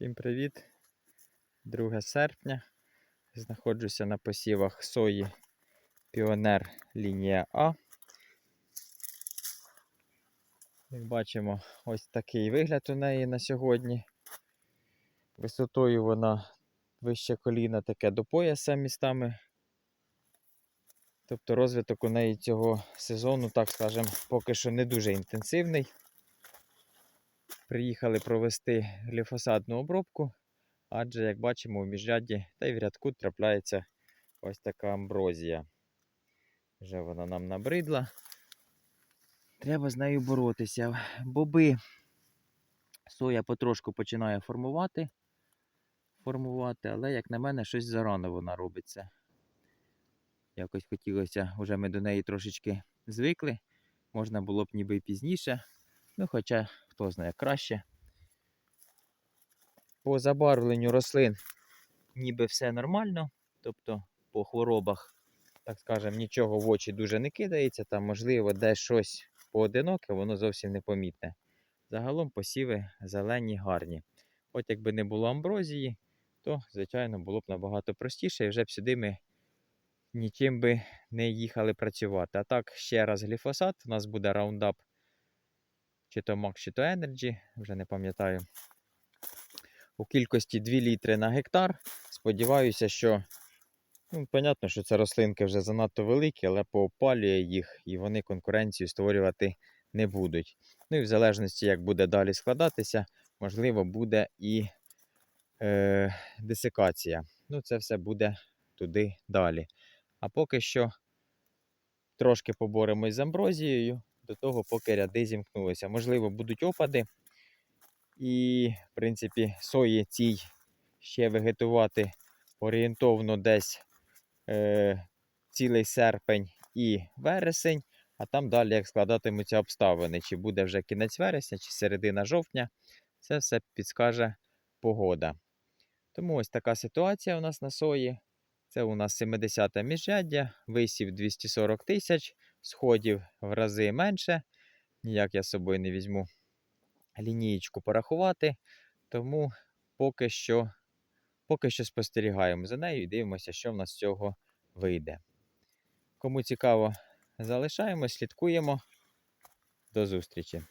Всім привіт! 2 серпня. Знаходжуся на посівах сої Піонер лінія А. Як бачимо, ось такий вигляд у неї на сьогодні. Висотою вона вище коліна таке до пояса містами. Тобто розвиток у неї цього сезону, так скажемо, поки що не дуже інтенсивний. Приїхали провести гліфосатну обробку, адже, як бачимо, у міжряді та й в рядку трапляється ось така амброзія. Вже вона нам набридла. Треба з нею боротися. Боби соя потрошку починає формувати, формувати, але, як на мене, щось зарано вона робиться. Якось хотілося, вже ми до неї трошечки звикли. Можна було б ніби пізніше. Ну, хоча, хто знає краще. По забарвленню рослин ніби все нормально. Тобто по хворобах, так скажемо, нічого в очі дуже не кидається. Там, можливо, десь щось поодиноке, воно зовсім непомітне. Загалом посіви зелені, гарні. От якби не було амброзії, то, звичайно, було б набагато простіше, і вже б сюди ми нічим би не їхали працювати. А так, ще раз гліфосат, у нас буде раундап чи то Max, чи то Energy, вже не пам'ятаю. У кількості 2 літри на гектар. Сподіваюся, що, ну, понятно, що це рослинки вже занадто великі, але поопалює їх і вони конкуренцію створювати не будуть. Ну і в залежності, як буде далі складатися, можливо, буде і е, десикація. Ну, це все буде туди далі. А поки що трошки поборемось з амброзією до того, поки ряди зімкнулися. Можливо, будуть опади. І, в принципі, сої цій ще вегетувати орієнтовно десь е, цілий серпень і вересень, а там далі як складатимуться обставини, чи буде вже кінець вересня, чи середина жовтня, це все підскаже погода. Тому ось така ситуація у нас на сої. Це у нас 70-те міжряддя, висів 240 тисяч, сходів в рази менше. Ніяк я з собою не візьму лінієчку порахувати. Тому поки що, поки що спостерігаємо за нею і дивимося, що в нас з цього вийде. Кому цікаво, залишаємо, слідкуємо. До зустрічі!